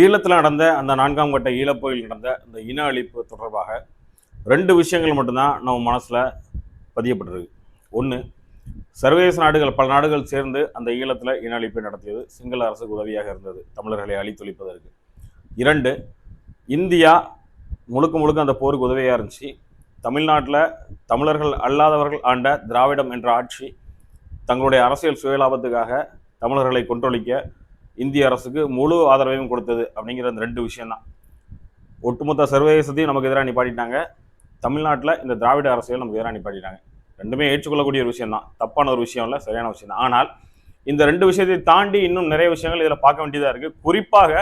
ஈழத்தில் நடந்த அந்த நான்காம் கட்ட ஈழப்போரில் நடந்த அந்த இன அழிப்பு தொடர்பாக ரெண்டு விஷயங்கள் மட்டும்தான் நம்ம மனசில் பதியப்பட்டிருக்கு. ஒன்று சர்வதேச நாடுகள் பல நாடுகள் சேர்ந்து அந்த ஈழத்தில் இன அழிப்பை நடத்தியது சிங்கள அரசுக்கு உதவியாக இருந்தது தமிழர்களை அழித்தொழிப்பதற்கு. இரண்டு இந்தியா முழுக்க முழுக்க அந்த போருக்கு உதவியாக இருந்துச்சு. தமிழ்நாட்டில் தமிழர்கள் அல்லாதவர்கள் ஆண்ட திராவிடம் என்ற ஆட்சி தங்களுடைய அரசியல் சுயலாபத்துக்காக தமிழர்களை கொன்றொழிக்க இந்திய அரசுக்கு முழு ஆதரவையும் கொடுத்தது அப்படிங்கிற அந்த ரெண்டு விஷயம்தான். ஒட்டுமொத்த சர்வதேசத்தையும் நமக்கு எதிராக நிப்பாட்டிட்டாங்க. தமிழ்நாட்டில் இந்த திராவிட அரசியல் நமக்கு எதிராக நிப்பாட்டிட்டாங்க. ரெண்டுமே ஏற்றுக்கொள்ளக்கூடிய ஒரு விஷயம் தான் தப்பான ஒரு விஷயம் இல்லை சரியான விஷயம் தான் ஆனால் இந்த ரெண்டு விஷயத்தை தாண்டி இன்னும் நிறைய விஷயங்கள் இதில் பார்க்க வேண்டியதாக இருக்குது குறிப்பாக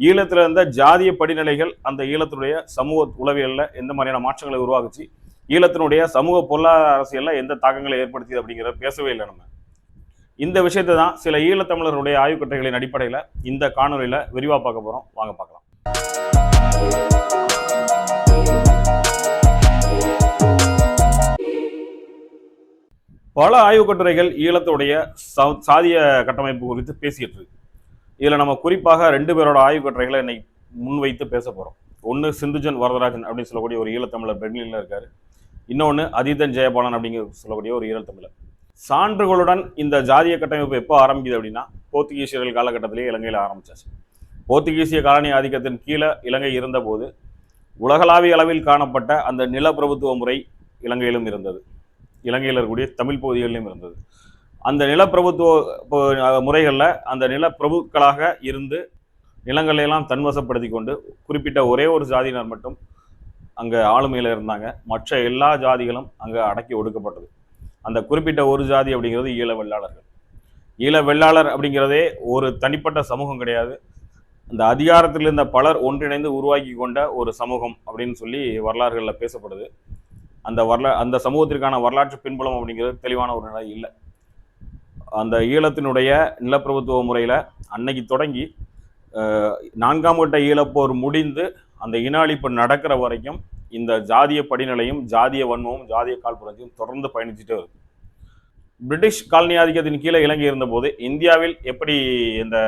ஈழத்தில் இருந்த ஜாதிய படிநிலைகள் அந்த ஈழத்தினுடைய சமூக உளவியலில் எந்த மாதிரியான மாற்றங்களை உருவாக்குச்சு? ஈழத்தினுடைய சமூக பொருளாதார அரசியலில் எந்த தாக்கங்களை ஏற்படுத்தியது அப்படிங்கிறத பேசவே இல்லை நம்ம. இந்த விஷயத்தை தான் சில ஈழத்தமிழர்களுடைய ஆய்வுக்கட்டைகளின் அடிப்படையில் இந்த காணொலியில் விரிவாக பார்க்க போகிறோம் வாங்க பார்க்கலாம். பல ஆய்வுக்கட்டுரைகள் ஈழத்துடைய சாதிய கட்டமைப்பு குறித்து பேசிகிட்டு இருக்கு. இதில் நம்ம குறிப்பாக ரெண்டு பேரோட ஆய்வுக்கட்டுரைகளை இன்னைக்கு முன்வைத்து பேச போகிறோம் ஒன்று சிந்துஜன் வரதராஜன் அப்படின்னு சொல்லக்கூடிய ஒரு ஈழத்தமிழர் பெர்லினில் இருக்கார். இன்னொன்று அதீதன் ஜெயபாலன் அப்படிங்கிற சொல்லக்கூடிய ஒரு ஈழத்தமிழர் சான்றுகளுடன் இந்த ஜாதிய கட்டமைப்பு எப்போ ஆரம்பிக்குது அப்படின்னா போர்த்துகீசியர்கள் காலகட்டத்திலேயே இலங்கையில் ஆரம்பிச்சாச்சு. போர்த்துகீசிய காலனி ஆதிக்கத்தின் கீழே இலங்கை இருந்தபோது உலகளாவிய அளவில் காணப்பட்ட அந்த நிலப்பிரபுத்துவ முறை இலங்கையிலும் இருந்தது. இலங்கையில் இருக்கக்கூடிய தமிழ் பகுதிகளிலும் இருந்தது. அந்த நிலப்பிரபுத்துவ முறைகளில் அந்த நிலப்பிரபுக்களாக இருந்து நிலங்களையெல்லாம் தன்வசப்படுத்தி கொண்டு குறிப்பிட்ட ஒரே ஒரு ஜாதியினர் மட்டும் அங்கே ஆளுமையில் இருந்தாங்க. மற்ற எல்லா ஜாதிகளும் அங்கே அடக்கி ஒடுக்கப்பட்டது. அந்த குறிப்பிட்ட ஒரு ஜாதி அப்படிங்கிறது ஈழ வெள்ளாளர்கள். ஈழ வெள்ளாளர் அப்படிங்கிறதே ஒரு தனிப்பட்ட சமூகம் கிடையாது. அந்த அதிகாரத்தில் இருந்த பலர் ஒன்றிணைந்து உருவாக்கி கொண்ட ஒரு சமூகம் அப்படின்னு சொல்லி வரலாறுகளில் பேசப்படுது. அந்த வரலா அந்த சமூகத்திற்கான வரலாற்று பின்புலம் அப்படிங்கிறது தெளிவான ஒரு நிலை இல்லை. அந்த ஈழத்தினுடைய நிலப்பிரபுத்துவ முறையில் அன்னைக்கு தொடங்கி நான்காம் கட்ட ஈழப்போர் முடிந்து அந்த இனஅழிப்பு நடக்கிற வரைக்கும் இந்த ஜாதிய படிநிலையும் ஜாதிய வன்மமும் ஜாதிய காழ்ப்புணர்ச்சியும் தொடர்ந்து பயணிச்சுட்டே வருது பிரிட்டிஷ் காலனி ஆதிக்கத்தின் கீழே இலங்கை இருந்தபோது இந்தியாவில் எப்படி இந்த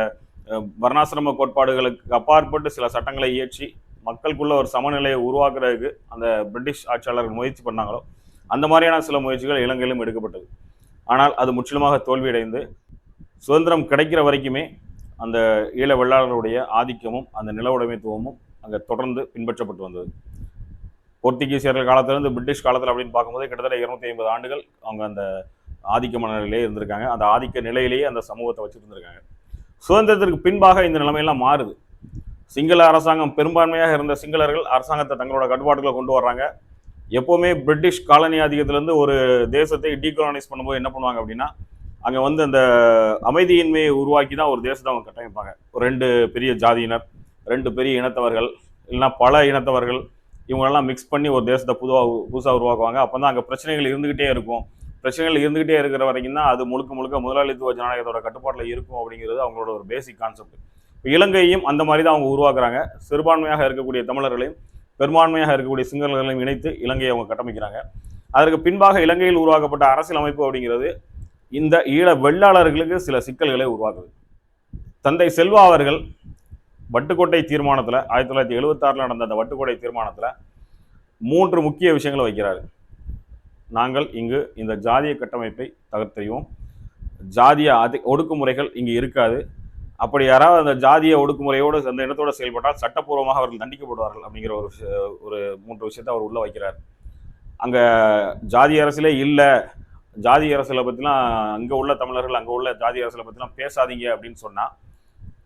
வர்ணாசிரம கோட்பாடுகளுக்கு அப்பாற்பட்டு சில சட்டங்களை இயற்றி மக்களுக்குள்ள ஒரு சமநிலையை உருவாக்குறதுக்கு அந்த பிரிட்டிஷ் ஆட்சியாளர்கள் முயற்சி பண்ணாங்களோ அந்த மாதிரியான சில முயற்சிகள் இலங்கையிலும் எடுக்கப்பட்டது. ஆனால் அது முற்றிலுமாக தோல்வியடைந்து சுதந்திரம் கிடைக்கிற வரைக்குமே அந்த ஈழ வெள்ளாளருடைய ஆதிக்கமும் அந்த நில உடைமைத்துவமும் அங்கே தொடர்ந்து பின்பற்றப்பட்டு வந்தது. போர்த்துகீசியர்கள் காலத்திலிருந்து பிரிட்டிஷ் காலத்தில் அப்படின்னு பார்க்கும்போது கிட்டத்தட்ட இருநூத்தி ஐம்பது ஆண்டுகள் அவங்க அந்த ஆதிக்க மனநிலையிலே இருந்திருக்காங்க. அந்த ஆதிக்க நிலையிலேயே அந்த சமூகத்தை வச்சுட்டு இருந்திருக்காங்க சுதந்திரத்திற்கு பின்பாக இந்த நிலைமையெல்லாம் மாறுது. சிங்கள அரசாங்கம் பெரும்பான்மையாக இருந்த சிங்களர்கள் அரசாங்கத்தை தங்களோட கட்டுப்பாட்டுகளை கொண்டு வர்றாங்க. எப்போவுமே பிரிட்டிஷ் காலனி ஆதிக்கத்திலேருந்து ஒரு தேசத்தை டீகாலனைஸ் பண்ணும்போது என்ன பண்ணுவாங்க அப்படின்னா அங்கே வந்து அந்த அமைதியின்மையை உருவாக்கி தான் ஒரு தேசத்தை அவங்க கட்டமைப்பாங்க. ஒரு ரெண்டு பெரிய ஜாதியினர் ரெண்டு பெரிய இனத்தவர்கள் இல்லைன்னா பல இனத்தவர்கள் இவங்களெல்லாம் மிக்ஸ் பண்ணி ஒரு தேசத்தை புதுவாக புதுசாக உருவாக்குவாங்க. அப்போ தான் அங்கே பிரச்சனைகள் இருந்துக்கிட்டே இருக்கும். பிரச்சனைகள் இருந்துக்கிட்டே இருக்கிற வரைக்கும் தான் அது முழுக்க முழுக்க முதலாளித்துவ ஜனநாயகத்தோட கட்டுப்பாட்டில் இருக்கும் அப்படிங்கிறது அவங்களோட ஒரு பேசிக் கான்செப்ட் இப்போ இலங்கையும் அந்த மாதிரி தான் அவங்க உருவாக்குறாங்க. சிறுபான்மையாக இருக்கக்கூடிய தமிழர்களையும் பெரும்பான்மையாக இருக்கக்கூடிய சிங்களர்களையும் இணைத்து இலங்கையை அவங்க கட்டமைக்கிறாங்க. அதற்கு பின்பாக இலங்கையில் உருவாக்கப்பட்ட அரசியல் அமைப்பு அப்படிங்கிறது இந்த ஈழ வெள்ளாளர்களுக்கு சில சிக்கல்களை உருவாக்குது. தந்தை செல்வா அவர்கள் வட்டுக்கோட்டை தீர்மானத்தில் ஆயிரத்தி தொள்ளாயிரத்தி எழுபத்தாறில் நடந்த அந்த வட்டுக்கோட்டை தீர்மானத்தில் மூன்று முக்கிய விஷயங்களை வைக்கிறார். நாங்கள் இங்கு இந்த ஜாதிய கட்டமைப்பை தகர்த்தெறிவோம். ஜாதிய அதி ஒடுக்குமுறைகள் இங்கு இருக்காது. அப்படி யாராவது அந்த ஜாதிய ஒடுக்குமுறையோடு அந்த இனத்தோடு செயல்பட்டால் சட்டப்பூர்வமாக அவர்கள் தண்டிக்கப்படுவார்கள் அப்படிங்கிற ஒரு ஒரு மூன்று விஷயத்தை அவர் உள்ளே வைக்கிறார். அங்கே ஜாதி அரசிலே இல்லை ஜாதி அரசில் பற்றிலாம் அங்கே உள்ள தமிழர்கள் அங்கே உள்ள ஜாதி அரசில் பற்றிலாம் பேசாதீங்க அப்படின்னு சொன்னால்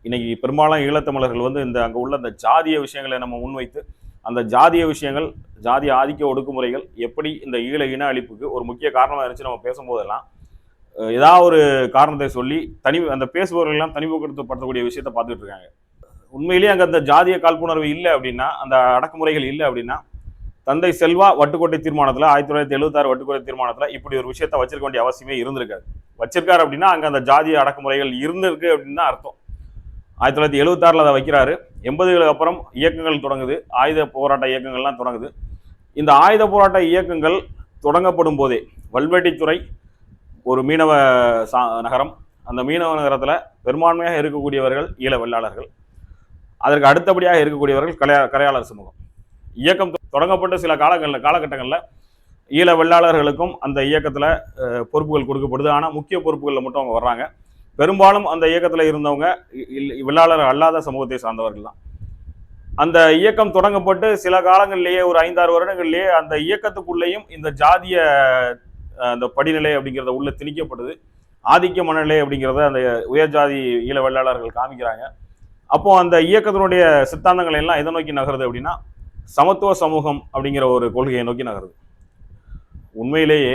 இன்னைக்கு பெரும்பாலும் ஈழத்தமிழர்கள் வந்து இந்த அங்கே உள்ள அந்த ஜாதிய விஷயங்களை நம்ம முன்வைத்து அந்த ஜாதிய விஷயங்கள் ஜாதிய ஆதிக்க ஒடுக்குமுறைகள் எப்படி இந்த ஈழ இன அழிப்புக்கு ஒரு முக்கிய காரணமாக இருந்துச்சு நம்ம பேசும்போதெல்லாம் ஏதாவது ஒரு காரணத்தை சொல்லி தனி அந்த பேசுபவர்கள்லாம் எல்லாம் தனிமைப்படுத்தப்படக்கூடிய விஷயத்தை பார்த்துட்டு இருக்காங்க. உண்மையிலேயே அங்கே அந்த ஜாதிய காழ்ப்புணர்வு இல்லை அப்படின்னா அந்த அடக்குமுறைகள் இல்லை அப்படின்னா தந்தை செல்வா வட்டுக்கோட்டை தீர்மானத்தில் ஆயிரத்தி தொள்ளாயிரத்தி எழுபத்தாறு வட்டுக்கோட்டை தீர்மானத்தில் இப்படி ஒரு விஷயத்தை வச்சிருக்க வேண்டிய அவசியமே இருந்திருக்காது. வச்சிருக்காரு அப்படின்னா அங்கே அந்த ஜாதிய அடக்குமுறைகள் இருந்திருக்கு அப்படின்னு தான் அர்த்தம். ஆயிரத்தி தொள்ளாயிரத்தி எழுபத்தாறில் அதை வைக்கிறாரு. எண்பதுகளுக்கு அப்புறம் இயக்கங்கள் தொடங்குது. ஆயுத போராட்ட இயக்கங்கள்லாம் தொடங்குது. இந்த ஆயுத போராட்ட இயக்கங்கள் தொடங்கப்படும் போதே வல்வெட்டித்துறை ஒரு மீனவ சா நகரம். அந்த மீனவ நகரத்தில் பெரும்பான்மையாக இருக்கக்கூடியவர்கள் ஈழ வெள்ளாளர்கள். அதற்கு அடுத்தபடியாக இருக்கக்கூடியவர்கள் கலையா கரையாளர் சமூகம். இயக்கம் தொடங்கப்பட்ட சில காலங்களில் காலகட்டங்களில் ஈழ வெள்ளாளர்களுக்கும் அந்த இயக்கத்தில் பொறுப்புகள் கொடுக்கப்படுது. ஆனால் முக்கிய பொறுப்புகளில் மட்டும் அவங்க வர்றாங்க. பெரும்பாலும் அந்த இயக்கத்தில் இருந்தவங்க இல்- வெள்ளாளர் அல்லாத சமூகத்தை சார்ந்தவர்கள் தான் அந்த இயக்கம் தொடங்கப்பட்டு சில காலங்களிலேயே ஒரு ஐந்தாறு வருடங்கள்லேயே அந்த இயக்கத்துக்குள்ளேயும் இந்த ஜாதிய அந்த படிநிலை அப்படிங்கிறத உள்ள திணிக்கப்படுது ஆதிக்க மனநிலை அப்படிங்கிறத அந்த உயர் ஜாதி ஈழ வெள்ளாளர்கள் காமிக்கிறாங்க. அப்போ அந்த இயக்கத்தினுடைய சித்தாந்தங்கள் எல்லாம் எதை நோக்கி நகருது அப்படின்னா சமத்துவ சமூகம் அப்படிங்கிற ஒரு கொள்கையை நோக்கி நகருது. உண்மையிலேயே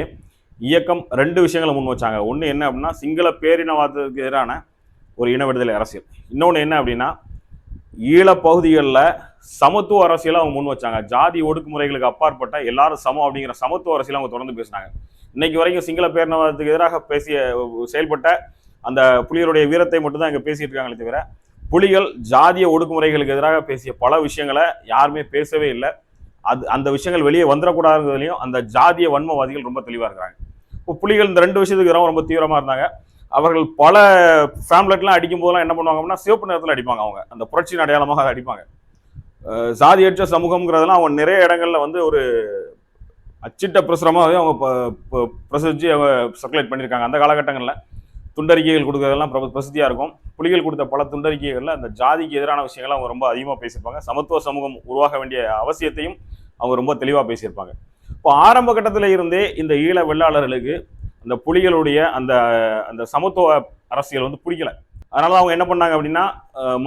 இயக்கம் ரெண்டு விஷயங்களை முன் வச்சாங்க. ஒன்று என்ன அப்படின்னா சிங்கள பேரினவாதத்துக்கு எதிரான ஒரு இன விடுதலை அரசியல். இன்னொன்று என்ன அப்படின்னா ஈழப்பகுதிகளில் சமத்துவ அரசியலை அவங்க முன் வச்சாங்க. ஜாதி ஒடுக்குமுறைகளுக்கு அப்பாற்பட்ட எல்லாரும் சமம் அப்படிங்கிற சமத்துவ அரசியலை அவங்க தொடர்ந்து பேசினாங்க. இன்னைக்கு வரைக்கும் சிங்கள பேரினவாதத்துக்கு எதிராக பேசிய செயல்பட்ட அந்த புலிகளுடைய வீரத்தை மட்டும்தான் இங்கே பேசிட்டு இருக்காங்களே தவிர புலிகள் ஜாதிய ஒடுக்குமுறைகளுக்கு எதிராக பேசிய பல விஷயங்களை யாருமே பேசவே இல்லை. அது அந்த விஷயங்கள் வெளியே வந்துடக்கூடாதுங்கிறதுலையும் அந்த ஜாதிய வன்மவாதிகள் ரொம்ப தெளிவாக இருக்கிறாங்க. புலிகள் இந்த ரெண்டு விஷயத்துக்கு ரொம்ப ரொம்ப தீவிரமாக இருந்தாங்க. அவர்கள் பல ஃபேம்லெட்லாம் அடிக்கும் போதெல்லாம் என்ன பண்ணுவாங்க அப்படின்னா சிவப்பு நிறத்தில் அடிப்பாங்க அவங்க. அந்த புரட்சியின் அடையாளமாக அதை அடிப்பாங்க. சாதியற்ற சமூகம்ங்கிறதெல்லாம் அவங்க நிறைய இடங்களில் வந்து ஒரு அச்சிட்ட பிரசுரமாகவே அவங்க ப- ப- அவங்க சர்க்குலேட் பண்ணியிருக்காங்க. அந்த காலகட்டங்களில் துண்டறிக்கைகள் கொடுக்குறதெல்லாம் பிரசித்தியாக இருக்கும். புலிகள் கொடுத்த பல துண்டறிக்கைகளில் அந்த ஜாதிக்கு எதிரான விஷயங்கள்லாம் அவங்க ரொம்ப அதிகமாக பேசியிருப்பாங்க. சமத்துவ சமூகம் உருவாக வேண்டிய அவசியத்தையும் அவங்க ரொம்ப தெளிவாக பேசியிருப்பாங்க. இப்போ ஆரம்ப கட்டத்தில் இருந்தே இந்த ஈழ வெள்ளாளர்களுக்கு அந்த புலிகளுடைய அந்த அந்த சமத்துவ அரசியல் வந்து பிடிக்கல. அதனால அவங்க என்ன பண்ணாங்க அப்படின்னா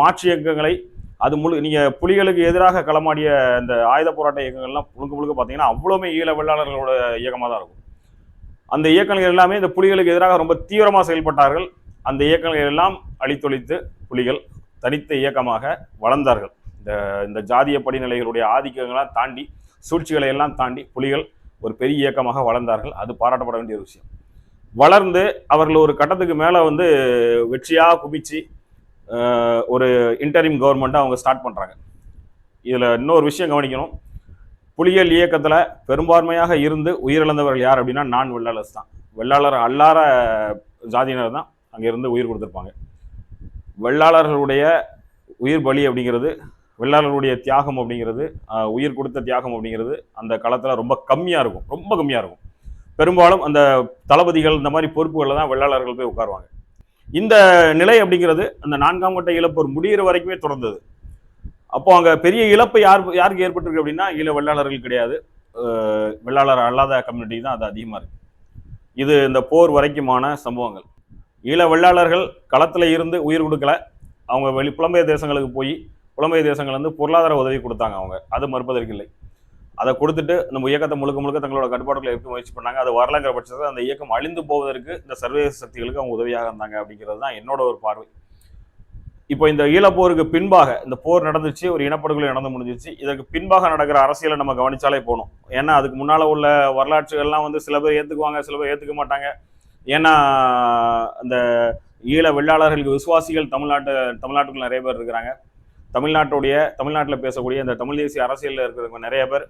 மாற்று இயக்கங்களை அது முழு நீங்கள் புலிகளுக்கு எதிராக களமாடிய அந்த ஆயுத போராட்ட இயக்கங்கள்லாம் முழுக்க முழுக்க பார்த்தீங்கன்னா அவ்வளோமே ஈழ வெள்ளாளர்களோட இயக்கமாக தான் இருக்கும். அந்த இயக்கங்கள் எல்லாமே இந்த புலிகளுக்கு எதிராக ரொம்ப தீவிரமாக செயல்பட்டார்கள். அந்த இயக்கங்கள் எல்லாம் அழித்தொழித்து புலிகள் தனித்த இயக்கமாக வளர்ந்தார்கள். இந்த இந்த ஜாதிய படிநிலைகளுடைய ஆதிக்கங்களாம் தாண்டி சூழ்ச்சிகளை எல்லாம் தாண்டி புலிகள் ஒரு பெரிய இயக்கமாக வளர்ந்தார்கள். அது பாராட்டப்பட வேண்டிய ஒரு விஷயம். வளர்ந்து அவர்கள் ஒரு கட்டத்துக்கு மேலே வந்து வெற்றியாக குமிச்சு ஒரு இன்டரிம் கவர்மெண்ட்டை அவங்க ஸ்டார்ட் பண்ணுறாங்க இதில் இன்னொரு விஷயம் கவனிக்கணும். புலிகள் இயக்கத்தில் பெரும்பான்மையாக இருந்து உயிரிழந்தவர்கள் யார் அப்படின்னா நான் வெள்ளாளர்ஸ் தான். வெள்ளாளர் அல்லாத ஜாதியினர் தான் அங்கே இருந்து உயிர் கொடுத்துருப்பாங்க. வெள்ளாளர்களுடைய உயிர் பலி அப்படிங்கிறது வெள்ளாளர்களுடைய தியாகம் அப்படிங்கிறது உயிர் கொடுத்த தியாகம் அப்படிங்கிறது அந்த களத்தில் ரொம்ப கம்மியாக இருக்கும் ரொம்ப கம்மியாக இருக்கும். பெரும்பாலும் அந்த தளபதிகள் இந்த மாதிரி பொறுப்புகளில் தான் வெள்ளாளர்கள் போய் உட்காருவாங்க. இந்த நிலை அப்படிங்கிறது அந்த நான்காம் கட்ட இழப்போர் முடிகிற வரைக்குமே தொடர்ந்தது. அப்போ அங்கே பெரிய இழப்பு யார் யாருக்கு ஏற்பட்டிருக்கு அப்படின்னா ஈழ வெள்ளாளர்கள் கிடையாது. வெள்ளாளர் அல்லாத கம்யூனிட்டி தான் அது அதிகமாக இருக்குது இது இந்த போர் வரைக்குமான சம்பவங்கள். ஈழ வெள்ளாளர்கள் களத்தில் இருந்து உயிர் கொடுக்கல. அவங்க வெளி புலம்பெயர் தேசங்களுக்கு போய் புலம்பெய தேசங்கள் வந்து பொருளாதார உதவி கொடுத்தாங்க அவங்க. அது மறுப்பதற்கு இல்லை. அதை கொடுத்துட்டு நம்ம இயக்கத்தை முழுக்க முழுக்க தங்களோட கட்டுப்பாடுகளை எப்படி முயற்சி பண்ணாங்க. அது வரலங்கிற பட்சத்தில் அந்த இயக்கம் அழிந்து போவதற்கு இந்த சர்வதேச சக்திகளுக்கு அவங்க உதவியாக இருந்தாங்க அப்படிங்கிறது தான் என்னோட ஒரு பார்வை. இப்போ இந்த ஈழப்போருக்கு பின்பாக இந்த போர் நடந்துச்சு ஒரு இனப்படுகொலை நடந்து முடிஞ்சிச்சு. இதற்கு பின்பாக நடக்கிற அரசியலை நம்ம கவனிச்சாலே போகணும் ஏன்னா அதுக்கு முன்னால் உள்ள வரலாற்றுகள்லாம் வந்து சில பேர் ஏற்றுக்குவாங்க சில பேர் ஏற்றுக்க மாட்டாங்க. ஏன்னா அந்த ஈழ வெள்ளாளர்களுக்கு விசுவாசிகள் தமிழ்நாட்டு தமிழ்நாட்டுக்குள்ள நிறைய பேர் இருக்கிறாங்க. தமிழ்நாட்டுடைய தமிழ்நாட்டில் பேசக்கூடிய அந்த தமிழ் தேசிய அரசியலில் இருக்கிறவங்க நிறைய பேர்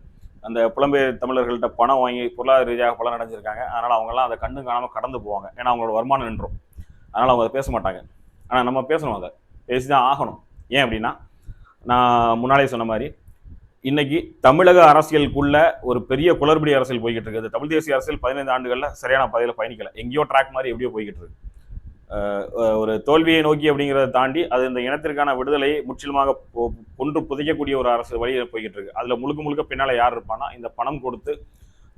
அந்த புலம்பெயர் தமிழர்கள்ட்ட பணம் வாங்கி பொருளாதார ரீதியாக பலன் அடைஞ்சிருக்காங்க. அதனால் அவங்கெல்லாம் அதை கண்ணு காணாமல் கடந்து போவாங்க. ஏன்னா அவங்களோட வருமானம் நின்றோம். அதனால் அவங்க அதை பேச மாட்டாங்க. ஆனால் நம்ம பேசணும் அதை. பேசி தான் ஆகணும். ஏன் அப்படின்னா நான் முன்னாலே சொன்ன மாதிரி இன்னைக்கு தமிழக அரசியலுக்குள்ள ஒரு பெரிய குளறுபடி அரசியல் போய்கிட்டு இருக்குது. தமிழ் தேசிய அரசியல் பதினைந்து ஆண்டுகளில் சரியான பாதையில் பயணிக்கல. எங்கேயோ ட்ராக் மாதிரி எப்படியோ போய்கிட்டு இருக்கு. ஒரு தோல்வியை நோக்கி அப்படிங்கிறத தாண்டி அது இந்த இனத்திற்கான விடுதலையை முற்றிலுமாக பொ- கொன்று புதைக்கக்கூடிய ஒரு அரசு வழியில் போய்கிட்டு இருக்கு. அதில் முழுக்க முழுக்க பின்னால் யார் இருப்பான்னா இந்த பணம் கொடுத்து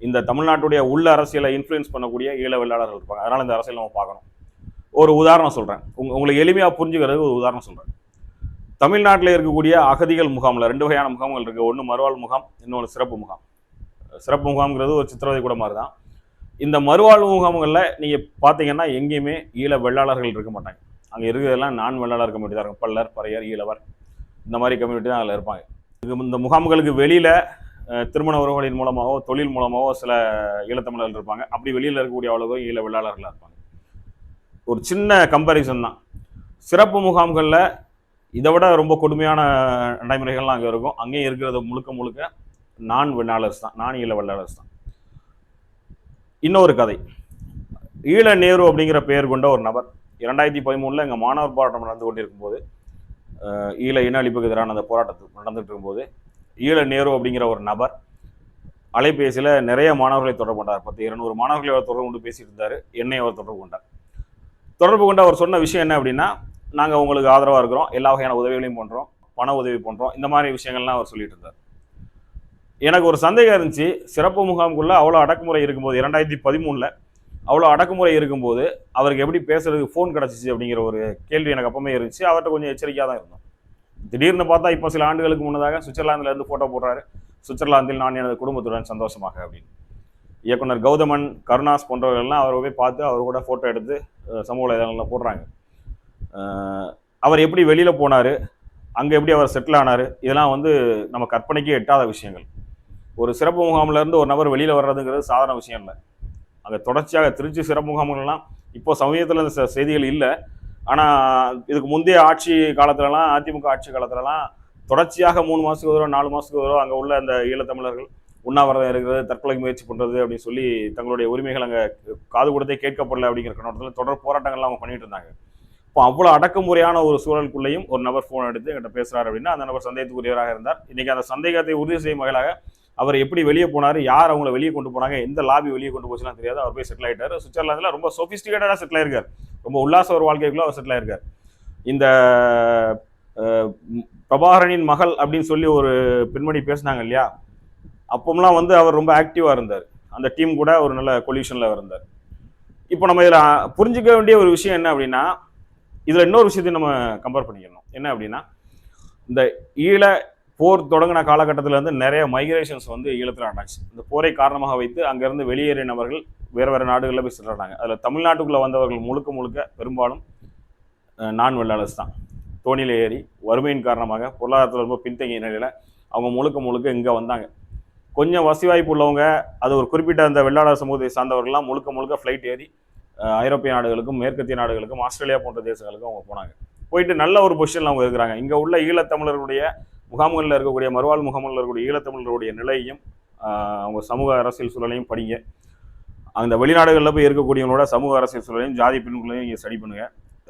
இந்த தமிழ்நாட்டுடைய உள்ள அரசியலை இன்ஃப்ளூயன்ஸ் பண்ணக்கூடிய ஈழ வெள்ளாளர்கள் இருப்பாங்க. அதனால் இந்த அரசியல் நம்ம பார்க்கணும். ஒரு உதாரணம் சொல்கிறேன் உங்க உங்களுக்கு எளிமையாக புரிஞ்சுக்கிறதுக்கு ஒரு உதாரணம் சொல்கிறேன் தமிழ்நாட்டில் இருக்கக்கூடிய அகதிகள் முகாமில் ரெண்டு வகையான முகாம்கள் இருக்குது ஒன்று மறுவாழ் முகாம் இன்னொன்று சிறப்பு முகாம். சிறப்பு முகாம்ங்கிறது ஒரு சித்திரவதை கூட மாதிரி தான் இந்த மறுவாழ்வு முகாம்களில் நீங்கள் பார்த்தீங்கன்னா எங்கேயுமே ஈழ வெள்ளாளர்கள் இருக்க மாட்டாங்க. அங்கே இருக்கிறதெல்லாம் நான் வெள்ளாளர் கம்யூனிட்டி தான் இருக்கும். பல்லர் பறையர் ஈழவர் இந்த மாதிரி கம்யூனிட்டி தான் அதில் இருப்பாங்க. இது இந்த முகாம்களுக்கு வெளியில் திருமண உறவுகளின் மூலமாகவோ தொழில் மூலமாகவோ சில ஈழத்தமிழர்கள் இருப்பாங்க. அப்படி வெளியில் இருக்கக்கூடிய அவ்வளோ ஈழ வெள்ளாளர்களாக இருப்பாங்க. ஒரு சின்ன கம்பேரிசன் தான். சிறப்பு முகாம்களில் இதை விட ரொம்ப கொடுமையான நடைமுறைகள்லாம் அங்கே இருக்கும். அங்கேயும் இருக்கிறது முழுக்க முழுக்க நான் வெள்ளாளர்ஸ் தான். நான் ஈழ வெள்ளாளர்ஸ் தான். இன்னொரு கதை. ஈழ நேரு அப்படிங்கிற பெயர் கொண்ட ஒரு நபர் இரண்டாயிரத்தி பதிமூணில் எங்கள் மாணவர் போராட்டம் நடந்து கொண்டிருக்கும் போது ஈழ இன அழிப்புக்கு எதிரான அந்த போராட்டத்துக்கு நடந்துகிட்டு இருக்கும்போது ஈழ நேரு அப்படிங்கிற ஒரு நபர் அலைபேசியில் நிறைய மாணவர்களை தொடர்பு கொண்டார். பத்து இருநூறு மாணவர்களை அவர் தொடர்பு கொண்டு பேசிட்டு இருந்தார். என்னை அவர் தொடர்பு கொண்டார். தொடர்பு கொண்டு அவர் சொன்ன விஷயம் என்ன அப்படின்னா நாங்கள் உங்களுக்கு ஆதரவாக இருக்கிறோம் எல்லா வகையான உதவிகளையும் பண்ணுறோம் பண உதவி பண்ணுறோம் இந்த மாதிரி விஷயங்கள்லாம் அவர் சொல்லிட்டு இருந்தார். எனக்கு ஒரு சந்தேகம் இருந்துச்சு. சிறப்பு முகாம்குள்ளே அவ்வளோ அடக்குமுறை இருக்கும்போது இரண்டாயிரத்தி பதிமூணில் அவ்வளோ அடக்குமுறை இருக்கும்போது அவருக்கு எப்படி பேசுறதுக்கு ஃபோன் கிடச்சிச்சு அப்படிங்கிற ஒரு கேள்வி எனக்கு அப்பவுமே இருந்துச்சு. அவர்கிட்ட கொஞ்சம் எச்சரிக்கையாக தான் இருந்தோம். திடீர்னு பார்த்தா இப்போ சில ஆண்டுகளுக்கு முன்னதாக சுவிட்சர்லாந்துலேருந்து ஃபோட்டோ போடுறாரு. சுவிட்சர்லாந்தில் நான் எனது குடும்பத்துடன் சந்தோஷமாக அப்படின்னு. இயக்குனர் கௌதமன் கருணாஸ் போன்றவர்கள்லாம் அவரை போய் பார்த்து அவர் கூட ஃபோட்டோ எடுத்து சமூக இதழில் போடுறாங்க. அவர் எப்படி வெளியில் போனார் அங்கே எப்படி அவர் செட்டில் ஆனார் இதெல்லாம் வந்து நம்ம கற்பனைக்கே எட்டாத விஷயங்கள். ஒரு சிறப்பு முகாம்லேருந்து ஒரு நபர் வெளியில் வர்றதுங்கிறது சாதாரண விஷயம் இல்லை. அங்கே தொடர்ச்சியாக திருச்சி சிறப்பு முகாம்கள்லாம் இப்போ சமயத்தில் இந்த செய்திகள் இல்லை. ஆனால் இதுக்கு முந்தைய ஆட்சி காலத்துலலாம் அதிமுக ஆட்சி காலத்துலலாம் தொடர்ச்சியாக மூணு மாதத்துக்கு ஒரு நாலு மாதத்துக்கு ஒரு அங்கே உள்ள அந்த ஈழத்தமிழர்கள் உண்ணாவிரதம் இருக்கிறது தற்கொலை முயற்சி பண்ணுறது அப்படின்னு சொல்லி தங்களுடைய உரிமைகள் அங்கே காது கொடுத்தே கேட்கப்படல அப்படிங்கிற கண்ணோட்டத்தில் தொடர் போராட்டங்கள்லாம் அவங்க பண்ணிட்டு இருந்தாங்க. இப்போ அவ்வளோ அடக்குமுறையான ஒரு சூழலுக்குள்ளேயும் ஒரு நபர் ஃபோன் எடுத்து என்கிட்ட பேசுகிறார் அப்படின்னா அந்த நபர் சந்தேகத்துக்குரியவராக இருந்தார். இன்றைக்கி அந்த சந்தேகத்தை உறுதி செய்யும் வகையாக அவர் எப்படி வெளியே போனார் யார் அவங்கள வெளியே கொண்டு போனாங்க எந்த லாபி வெளியே கொண்டு போச்சுலாம் தெரியாது. அவர் போய் செட்டில் ஆகிட்டார் சுவிட்சர்லாந்தில் ரொம்ப சொஃபிஸ்டிகேட்டடாக செட்டில் ஆயிருக்கார். ரொம்ப உல்லாச ஒரு வாழ்க்கைக்குள்ள அவர் செட்டில் ஆயிருக்கார். இந்த பிரபாகரனின் மகள் அப்படின்னு சொல்லி ஒரு பெண்மணி பேசினாங்க இல்லையா? அப்போம்லாம் வந்து அவர் ரொம்ப ஆக்டிவாக இருந்தார். அந்த டீம் கூட ஒரு நல்ல கொல்யூஷனில் இருந்தார். இப்போ நம்ம இதில் புரிஞ்சுக்க வேண்டிய ஒரு விஷயம் என்ன அப்படின்னா இதில் இன்னொரு விஷயத்தையும் நம்ம கம்பேர் பண்ணிக்கணும். என்ன அப்படின்னா இந்த ஈழ போர் தொடங்கின காலகட்டத்திலேருந்து நிறைய மைக்ரேஷன்ஸ் வந்து ஈழத்தில் நடந்துச்சு இந்த போரை காரணமாக வைத்து அங்கேருந்து வெளியேறிய நபர்கள் வேறு வேறு நாடுகளில் போய் சென்றாங்க அதில் தமிழ்நாட்டுக்குள்ளே வந்தவர்கள் முழுக்க முழுக்க பெரும்பாலும் நான் வெள்ளாளர்ஸ் தான். தோணியில் ஏறி வறுமையின் காரணமாக பொருளாதாரத்தில் ரொம்ப பின்தங்கிய நிலையில் அவங்க முழுக்க முழுக்க இங்கே வந்தாங்க. கொஞ்சம் வசி வாய்ப்பு உள்ளவங்க அது ஒரு குறிப்பிட்ட அந்த வெள்ளாளர் சமூகத்தை சார்ந்தவர்கள்லாம் முழுக்க முழுக்க ஃப்ளைட் ஏறி ஐரோப்பிய நாடுகளுக்கும் மேற்கத்திய நாடுகளுக்கும் ஆஸ்திரேலியா போன்ற தேசங்களுக்கும் அவங்க போனாங்க. போயிட்டு நல்ல ஒரு பொசிஷனில் அவங்க இருக்கிறாங்க. இங்கே உள்ள ஈழத்தமிழர்களுடைய முகாம்களில் இருக்கக்கூடிய மறுவாழ் முகாம்களில் இருக்கக்கூடிய ஈழத்தமிழர்களுடைய நிலையையும் அவங்க சமூக அரசியல் சூழலையும் படிங்க. அந்த வெளிநாடுகளில் போய் இருக்கக்கூடியவங்களோட சமூக அரசியல் சூழலையும் ஜாதி பின்புகளையும் இங்கே ஸ்டடி பண்ணுங்க.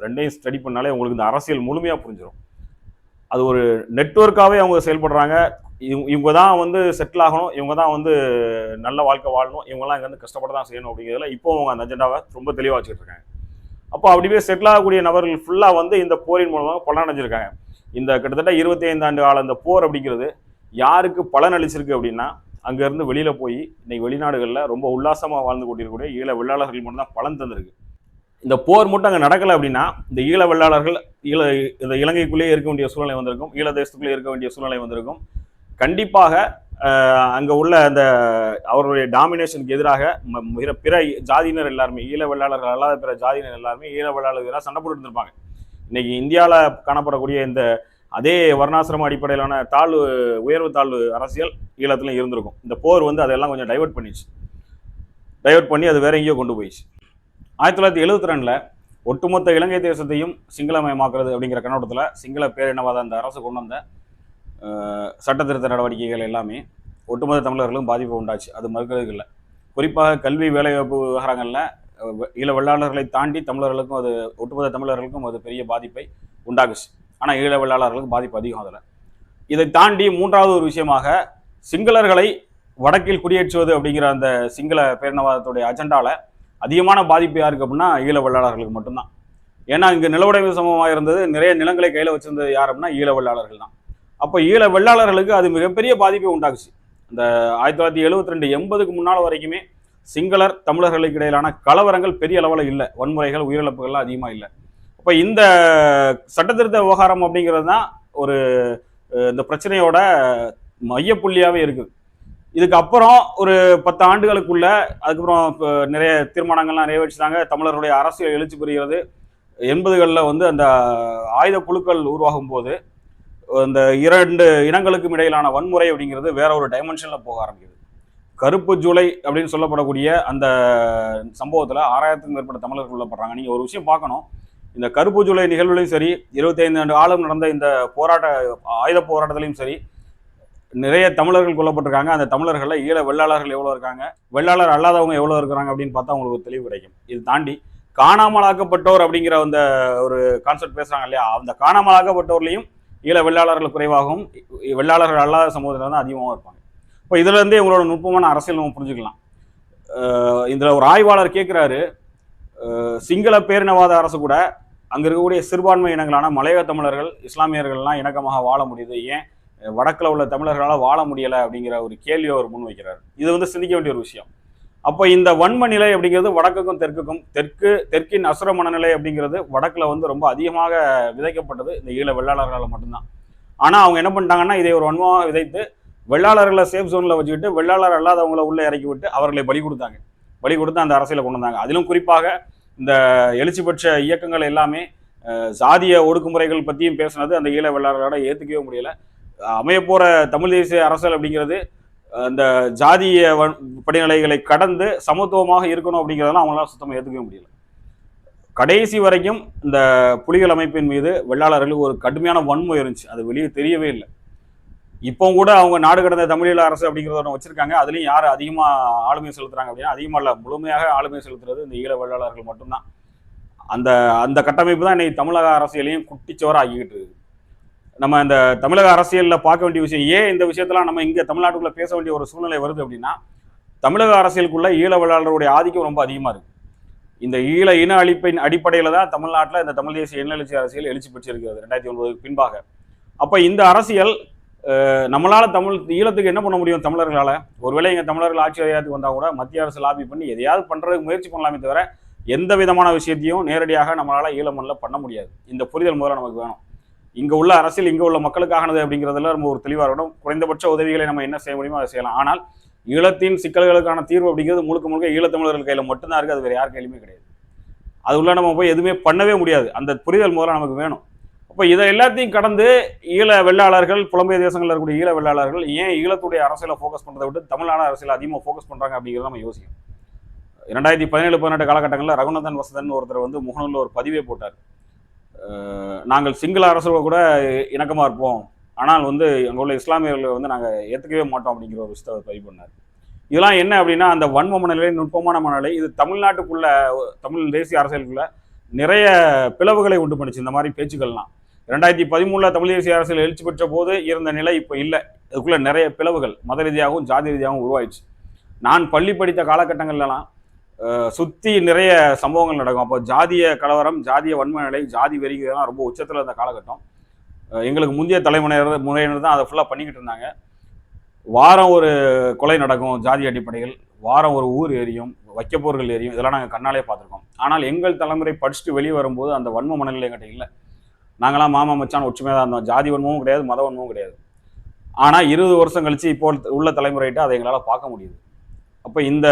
ரெண்டையும் ஸ்டடி பண்ணாலே உங்களுக்கு இந்த அரசியல் முழுமையாக புரிஞ்சிடும் அது ஒரு நெட்வொர்க்காகவே அவங்க செயல்படுறாங்க. இவங்க இவங்க தான் வந்து செட்டில் ஆகணும். இவங்க தான் வந்து நல்ல வாழ்க்கை வாழணும். இவங்கெல்லாம் இங்கே வந்து கஷ்டப்பட தான் செய்யணும் அப்படிங்கிறதுல இப்போ அவங்க அந்த அஜெண்டாவை ரொம்ப தெளிவாக வச்சுட்டு இருக்காங்க. அப்போ அப்படியே செட்டில் ஆகக்கூடிய நபர்கள் ஃபுல்லாக வந்து இந்த போரின் மூலமாக பலனடைஞ்சிருக்காங்க. இந்த கிட்டத்தட்ட இருபத்தி ஐந்தாண்டு கால இந்த போர் அப்படிங்கிறது யாருக்கு பலன் அளிச்சிருக்கு அப்படின்னா அங்கேருந்து வெளியில் போய் இன்னைக்கு வெளிநாடுகளில் ரொம்ப உல்லாசமாக வாழ்ந்து கொண்டிருக்கக்கூடிய ஈழ வெள்ளாளர்கள் மட்டும்தான் பலன் தந்திருக்கு. இந்த போர் மட்டும் அங்கே நடக்கலை அப்படின்னா இந்த ஈழ வெள்ளாளர்கள் ஈழ இந்த இலங்கைக்குள்ளேயே இருக்க வேண்டிய சூழ்நிலை வந்திருக்கும் ஈழ தேசத்துக்குள்ளே இருக்க வேண்டிய சூழ்நிலை வந்திருக்கும். கண்டிப்பாக அங்கே உள்ள அந்த அவருடைய டாமினேஷனுக்கு எதிராக பிற பிற ஜாதியினர் எல்லாருமே ஈழ வெள்ளாளர்கள் அல்லாத பிற ஜாதியினர் எல்லாருமே ஈழ வெள்ளாளர்கள் எதிராக சண்டை போட்டு இருந்திருப்பாங்க. இன்னைக்கு இந்தியாவில் காணப்படக்கூடிய இந்த அதே வர்ணாசிரம அடிப்படையிலான தாழ்வு உயர்வு தாழ்வு அரசியல் ஈழத்துலையும் இருந்திருக்கும். இந்த போர் வந்து அதெல்லாம் கொஞ்சம் டைவர்ட் பண்ணிச்சு. டைவர்ட் பண்ணி அது வேற எங்கேயோ கொண்டு போயிடுச்சு ஆயிரத்தி தொள்ளாயிரத்தி எழுபத்தி ரெண்டில் ஒட்டுமொத்த இலங்கை தேசத்தையும் சிங்களமயமாக்குறது அப்படிங்கிற கண்ணோட்டத்தில் சிங்கள பேரினவாத அந்த அரசு கொண்டு வந்த அஹ், சட்ட திருத்த நடவடிக்கைகள் எல்லாமே ஒட்டுமொத்த தமிழர்களும் பாதிப்பு உண்டாச்சு. அது மறுக்கிறதுக்கு இல்லை. குறிப்பாக கல்வி வேலைவாய்ப்பு விவகாரங்களில் ஈழ வெள்ளாளர்களை தாண்டி தமிழர்களுக்கும் அது ஒட்டுமொத்த தமிழர்களுக்கும் அது பெரிய பாதிப்பை உண்டாக்குச்சு ஆனால் ஈழ வெள்ளாளர்களுக்கு பாதிப்பு அதிகம் அதில். இதை தாண்டி மூன்றாவது ஒரு விஷயமாக சிங்களர்களை வடக்கில் குடியேற்றுவது அப்படிங்கிற அந்த சிங்கள பேரினவாதத்துடைய அஜெண்டாவில் அதிகமான பாதிப்பு யாருக்கு அப்படின்னா ஈழ வெள்ளாளர்களுக்கு மட்டும்தான். ஏன்னா இங்கே நிலவுடைமை சமூகமாக இருந்தது நிறைய நிலங்களை கையில் வச்சிருந்தது யார் அப்படின்னா ஈழ வெள்ளாளர்கள் தான். அப்போ ஈழ வெள்ளாளர்களுக்கு அது மிகப்பெரிய பாதிப்பை உண்டாக்குச்சு. இந்த ஆயிரத்தி தொள்ளாயிரத்தி எழுபத்தி ரெண்டு எண்பதுக்கு முன்னால் வரைக்குமே சிங்களர் தமிழர்களுக்கு இடையிலான கலவரங்கள் பெரிய அளவில் இல்லை. வன்முறைகள் உயிரிழப்புகள்லாம் அதிகமாக இல்லை. அப்போ இந்த சட்டத்திருத்த விவகாரம் அப்படிங்கிறது தான் ஒரு இந்த பிரச்சனையோட மையப்புள்ளியாகவே இருக்குது இதுக்கு அப்புறம் ஒரு பத்து ஆண்டுகளுக்குள்ள அதுக்கப்புறம் இப்போ நிறைய தீர்மானங்கள்லாம் நிறைவேற்றினாங்க தமிழர்களுடைய அரசியல் எழுச்சி பெறுகிறது எண்பதுகளில் வந்து அந்த ஆயுத குழுக்கள் உருவாகும் போது இந்த இரண்டு இனங்களுக்கும் இடையிலான வன்முறை அப்படிங்கிறது வேற ஒரு டைமென்ஷனில் போக ஆரம்பிக்குது. கருப்பு ஜூலை அப்படின்னு சொல்லப்படக்கூடிய அந்த சம்பவத்தில் ஆறாயிரத்துக்கும் மேற்பட்ட தமிழர்கள் கொல்லப்படுறாங்க. நீங்கள் ஒரு விஷயம் பார்க்கணும். இந்த கருப்பு ஜூலை நிகழ்வுலையும் சரி இருபத்தைந்து ஆண்டு ஆளும் நடந்த இந்த போராட்ட ஆயுத போராட்டத்திலையும் சரி நிறைய தமிழர்கள் கொல்லப்பட்டிருக்காங்க. அந்த தமிழர்களில் ஈழ வெள்ளாளர்கள் எவ்வளோ இருக்காங்க வெள்ளாளர் அல்லாதவங்க எவ்வளோ இருக்கிறாங்க அப்படின்னு பார்த்தா உங்களுக்கு ஒரு தெளிவு கிடைக்கும். இது தாண்டி காணாமலாக்கப்பட்டோர் அப்படிங்கிற அந்த ஒரு கான்செப்ட் பேசுகிறாங்க இல்லையா? அந்த காணாமலாக்கப்பட்டோர்லேயும் ஈழ வெள்ளாளர்கள் குறைவாகவும் வெள்ளாளர்கள் அல்லாத சமூகத்தில் தான் அதிகமாக இருப்பாங்க. இப்போ இதுல இருந்தே உங்களோட நுட்பமான அரசியல் நம்ம புரிஞ்சுக்கலாம். இதில் ஒரு ஆய்வாளர் கேட்குறாரு சிங்கள பேரினவாத அரசு கூட அங்கே இருக்கக்கூடிய சிறுபான்மை இனங்களான மலையக தமிழர்கள் இஸ்லாமியர்கள்லாம் இணக்கமாக வாழ முடியுது. ஏன்? வடக்கில் உள்ள தமிழர்களால் வாழ முடியலை அப்படிங்கிற ஒரு கேள்வியை அவர் முன்வைக்கிறார் இது வந்து சிந்திக்க வேண்டிய ஒரு விஷயம். அப்போ இந்த வன்ம நிலை அப்படிங்கிறது வடக்குக்கும் தெற்குக்கும் தெற்கு தெற்கின் அசுர மனநிலை அப்படிங்கிறது வடக்கில் வந்து ரொம்ப அதிகமாக விதைக்கப்பட்டது இந்த ஈழ வெள்ளாளர்களால் மட்டும்தான். ஆனால் அவங்க என்ன பண்ணிட்டாங்கன்னா இதை ஒரு வன்மமாக விதைத்து வெள்ளாளர்களை சேஃப் ஜோனில் வச்சுக்கிட்டு வெள்ளாளர் அல்லாதவங்கள உள்ளே இறக்கி விட்டு அவர்களை பலி கொடுத்தாங்க. பலி கொடுத்து அந்த அரசியலை கொண்டு வந்தாங்க. அதிலும் குறிப்பாக இந்த எழுச்சி பெற்ற இயக்கங்கள் எல்லாமே சாதிய ஒடுக்குமுறைகள் பற்றியும் பேசுனது அந்த ஈழ வெள்ளாளரோட ஏற்றுக்கவே முடியல. அமையப்போகிற தமிழ் தேசிய அரசியல் அப்படிங்கிறது அந்த ஜாதிய வன்- படிநிலைகளை கடந்து சமத்துவமாக இருக்கணும் அப்படிங்கிறதெல்லாம் அவங்களால சுத்தமாக ஏற்றுக்கவே முடியல. கடைசி வரைக்கும் இந்த புலிகள் அமைப்பின் மீது வெள்ளாளர்களுக்கு ஒரு கடுமையான வன்முறை இருந்துச்சு. அது வெளியே தெரியவே இல்லை. இப்போ கூட அவங்க நாடு கடந்த தமிழீழ அரசு அப்படிங்கிறத ஒன்று வச்சிருக்காங்க. அதுலயும் யார் அதிகமாக ஆளுமை செலுத்துறாங்க அப்படின்னா அதிகமாக இல்லை முழுமையாக ஆளுமை செலுத்துறது இந்த ஈழ வேளாளர்கள் மட்டும்தான். அந்த அந்த கட்டமைப்பு தான் இன்னைக்கு தமிழக அரசியலையும் குட்டிச்சோரா ஆகிக்கிட்டு இருக்கு. நம்ம இந்த தமிழக அரசியலில் பார்க்க வேண்டிய விஷயம் ஏன் இந்த விஷயத்தெல்லாம் நம்ம இங்கே தமிழ்நாட்டுக்குள்ள பேச வேண்டிய ஒரு சூழ்நிலை வருது அப்படின்னா தமிழக அரசியலுக்குள்ள ஈழ வேளாளருடைய ஆதிக்கம் ரொம்ப அதிகமாக இருக்கு. இந்த ஈழ இன அழிப்பின் அடிப்படையில் தான் தமிழ்நாட்டில் இந்த தமிழ் தேசிய இன எழுச்சி அரசியல் எழுச்சி பெற்றிருக்கிறது ரெண்டாயிரத்தி ஒன்பதுக்கு பின்பாக. அப்போ இந்த அரசியல் நம்மளால் தமிழ் ஈழத்துக்கு என்ன பண்ண முடியும் தமிழர்களால்? ஒருவேளை இங்கே தமிழர்கள் ஆட்சி அதிகாரத்துக்கு வந்தால் கூட மத்திய அரசு லாபி பண்ணி எதையாவது பண்ணுறதுக்கு முயற்சி பண்ணலாமே தவிர எந்த விதமான விஷயத்தையும் நேரடியாக நம்மளால் ஈழ மண்ணில் பண்ண முடியாது. இந்த புரிதல் முதல்ல நமக்கு வேணும். இங்கே உள்ள அரசியல் இங்கே உள்ள மக்களுக்கானது அப்படிங்கிறதுல நம்ம ஒரு தெளிவாக இருக்கணும். குறைந்தபட்ச உதவிகளை நம்ம என்ன செய்ய முடியுமோ அதை செய்யலாம். ஆனால் ஈழத்தின் சிக்கல்களுக்கான தீர்வு அப்படிங்கிறது முழுக்க முழுக்க ஈழத்தமிழர்கள் கையில் மட்டும்தான் இருக்குது அது வேறு யார் கையிலுமே கிடையாது. அது உள்ள நம்ம போய் எதுவுமே பண்ணவே முடியாது. அந்த புரிதல் முதல்ல நமக்கு வேணும். இப்போ இதை எல்லாத்தையும் கடந்து ஈழ வெள்ளாளர்கள் புலம்பெயர் தேசங்களில் இருக்கக்கூடிய ஈழ வெள்ளாளர்கள் ஏன் ஈழத்துடைய அரசியலை ஃபோக்கஸ் பண்ணுறதை விட்டு தமிழ்நாடு அரசியல் அதிகமாக ஃபோக்கஸ் பண்ணுறாங்க அப்படிங்கிறத நம்ம யோசிக்கணும். ரெண்டாயிரத்தி பதினேழு பதினெட்டு காலகட்டங்களில் ரகுநந்தன் வசதன் ஒருத்தர் வந்து முகநூலில் ஒரு பதிவே போட்டார். நாங்கள் சிங்கள அரசோட கூட இணக்கமாக இருப்போம். ஆனால் வந்து அங்கே உள்ள இஸ்லாமியர்களை வந்து நாங்கள் ஏற்றுக்கவே மாட்டோம் அப்படிங்கிற ஒரு விஷயத்தை பதிவு பண்ணார். இதெல்லாம் என்ன அப்படின்னா அந்த வன்ம மனநிலை நுட்பமான மனநிலை இது தமிழ்நாட்டுக்குள்ள தமிழ் தேசிய அரசியலுக்குள்ள நிறைய பிளவுகளை உண்டு பண்ணுச்சு. இந்த மாதிரி பேச்சுக்கள்லாம். ரெண்டாயிரத்தி பதிமூணில் தமிழ் தேசிய அரசில் எழுச்சி பெற்ற போது இருந்த நிலை இப்போ இல்லை. அதுக்குள்ளே நிறைய பிளவுகள் மத ரீதியாகவும் ஜாதி ரீதியாகவும் உருவாயிடுச்சு. நான் பள்ளி படித்த காலகட்டங்கள்லாம் சுற்றி நிறைய சம்பவங்கள் நடக்கும். அப்போ ஜாதிய கலவரம் ஜாதிய வன்ம நிலை ஜாதி வெறி இதெல்லாம் ரொம்ப உச்சத்தில் இருந்த காலகட்டம். எங்களுக்கு முந்தைய தலைமுறையினர் முறையினர் தான் அதை ஃபுல்லாக பண்ணிக்கிட்டு இருந்தாங்க. வாரம் ஒரு கொலை நடக்கும் ஜாதி அடிப்படையில். வாரம் ஒரு ஊர் எரியும் வைக்கப்போர்கள் எரியும் இதெல்லாம் நாங்கள் கண்ணாலே பார்த்துருக்கோம். ஆனால் எங்கள் தலைமுறை படிச்சுட்டு வெளியே வரும்போது அந்த வன்ம மனநிலை எங்கிட்ட இல்லை. நாங்களாம் மாமா மச்சான் ஒற்றுமையாக தான் இருந்தோம். ஜாதி ஒன்றும் கிடையாது மத ஒன்றும் கிடையாது. ஆனால் இருபது வருஷம் கழிச்சு இப்போ உள்ள தலைமுறைகிட்ட அதை எங்களால் பார்க்க முடியுது. அப்போ இந்த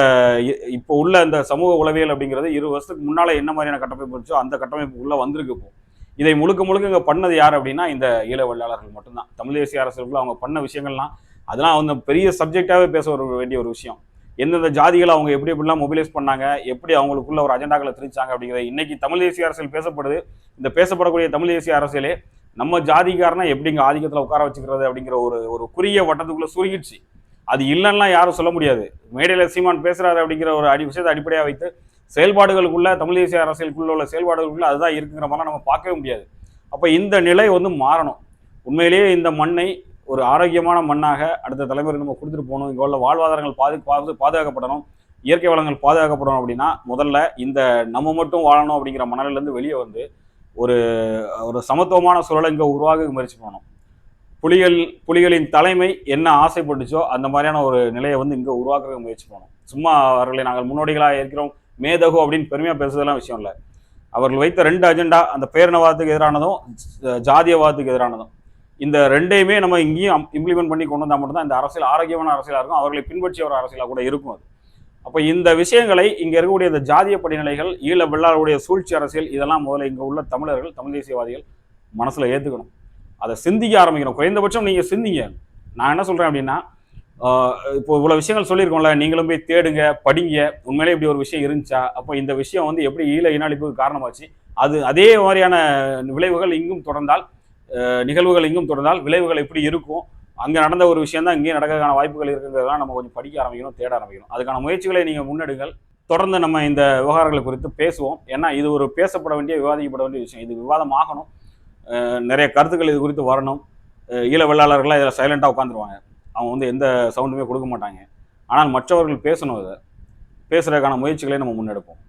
இப்போ உள்ள இந்த சமூக உளவியல் அப்படிங்கிறது இருபது வருஷத்துக்கு முன்னால் என்ன மாதிரியான கட்டமைப்பு இருந்துச்சோ அந்த கட்டமைப்பு உள்ளே வந்திருக்கு இப்போ. இதை முழுக்க முழுக்க இங்கே பண்ணது யார் அப்படின்னா இந்த ஈழ வெள்ளாளர்கள் மட்டும்தான். தமிழ் தேசிய அரசுக்குள்ள அவங்க பண்ண விஷயங்கள்லாம் அதெல்லாம் அவங்க பெரிய சப்ஜெக்டாகவே பேச வேண்டிய ஒரு விஷயம். எந்தெந்த ஜாதிகளை அவங்க எப்படி எப்படிலாம் மொபிலைஸ் பண்ணாங்க எப்படி அவங்களுக்குள்ள ஒரு அஜெண்டாக்களை திரிச்சாங்க அப்படிங்கிறது இன்னைக்கு தமிழ் தேசிய அரசியல் பேசப்படுது. இந்த பேசப்படக்கூடிய தமிழ் தேசிய அரசியலே நம்ம ஜாதிக்காரனை எப்படி இங்கே ஆதிக்கத்தில் உட்கார வச்சுக்கிறது அப்படிங்கிற ஒரு ஒரு குறுகிய வட்டத்துக்குள்ளே சுருகிடுச்சு அது இல்லைன்னா யாரும் சொல்ல முடியாது. மேடையில் சீமான் பேசுகிறாரு அப்படிங்கிற ஒரு அடி விஷயத்தை அடிப்படையாக வைத்து செயல்பாடுகளுக்குள்ள தமிழ் தேசிய அரசியலுக்குள்ள உள்ள செயல்பாடுகளுக்குள்ள அதுதான் இருக்குங்கிற மாதிரிலாம் நம்ம பார்க்கவே முடியாது. அப்போ இந்த நிலை வந்து மாறணும். உண்மையிலேயே இந்த மண்ணை ஒரு ஆரோக்கியமான மண்ணாக அடுத்த தலைமுறை நம்ம கொடுத்துட்டு போகணும். இங்கே உள்ள வாழ்வாதாரங்கள் பாது பாது பாதுகாக்கப்படணும். இயற்கை வளங்கள் பாதுகாக்கப்படணும் அப்படின்னா முதல்ல இந்த நம்ம மட்டும் வாழணும் அப்படிங்கிற மனநிலேருந்து வெளியே வந்து ஒரு ஒரு சமத்துவமான சூழலை இங்கே உருவாக முயற்சி பண்ணணும். புலிகள் புலிகளின் தலைமை என்ன ஆசைப்பட்டுச்சோ அந்த மாதிரியான ஒரு நிலையை வந்து இங்கே உருவாக்க முயற்சி பண்ணணும். சும்மா அவர்களை நாங்கள் முன்னோடிகளாக இருக்கிறோம் மேதகு அப்படின்னு பெருமையாக பேசுறதெல்லாம் விஷயம் இல்லை. அவர்கள் வைத்த ரெண்டு அஜெண்டா அந்த பேரினவாதத்துக்கு எதிரானதும் ஜாதியவாதத்துக்கு எதிரானதும். இந்த ரெண்டையுமே நம்ம இங்கேயும் இம்ப்ளிமெண்ட் பண்ணி கொண்டு வந்தால் மட்டும்தான் இந்த அரசியல் ஆரோக்கியமான அரசியலாக இருக்கும் அவர்களை பின்பற்றிய ஒரு அரசியலாக கூட இருக்கும் அது. அப்போ இந்த விஷயங்களை இங்கே இருக்கக்கூடிய இந்த ஜாதிய படிநிலைகள் ஈழ வெள்ளாளுடைய சூழ்ச்சி அரசியல் இதெல்லாம் முதல்ல இங்கே உள்ள தமிழர்கள் தமிழ் தேசியவாதிகள் மனசில் ஏற்றுக்கணும் அதை சிந்திக்க ஆரம்பிக்கணும். குறைந்தபட்சம் நீங்கள் சிந்திங்க. நான் என்ன சொல்கிறேன் அப்படின்னா இப்போ இவ்வளோ விஷயங்கள் சொல்லியிருக்கோம்ல நீங்களும் போய் தேடுங்க படிங்க. உண்மையிலே இப்படி ஒரு விஷயம் இருந்துச்சா? அப்போ இந்த விஷயம் வந்து எப்படி ஈழ இனாளிப்புக்கு காரணமாச்சு? அது அதே மாதிரியான விளைவுகள் இங்கும் தொடர்ந்தால் நிகழ்வுகள் இங்கும் தொடர்ந்தால் விளைவுகள் எப்படி இருக்கும் அங்கே நடந்த ஒரு விஷயம் தான் இங்கேயும் நடக்கிறதுக்கான வாய்ப்புகள் இருக்குங்கிறதெல்லாம் நம்ம கொஞ்சம் படிக்க ஆரம்பிக்கணும் தேட ஆரம்பிக்கணும். அதுக்கான முயற்சிகளை நீங்கள் முன்னெடுங்கள். தொடர்ந்து நம்ம இந்த விவகாரங்கள் குறித்து பேசுவோம். ஏன்னா இது ஒரு பேசப்பட வேண்டிய விவாதிக்கப்பட வேண்டிய விஷயம். இது விவாதம் ஆகணும் நிறைய கருத்துக்கள் இது குறித்து வரணும். ஈழ வெள்ளாளர்கள்லாம் இதில் சைலண்ட்டாக உட்காந்துருவாங்க அவங்க வந்து எந்த சவுண்டுமே கொடுக்க மாட்டாங்க. ஆனால் மற்றவர்கள் பேசணும் இதை. பேசுகிறதுக்கான முயற்சிகளை நம்ம முன்னெடுப்போம்.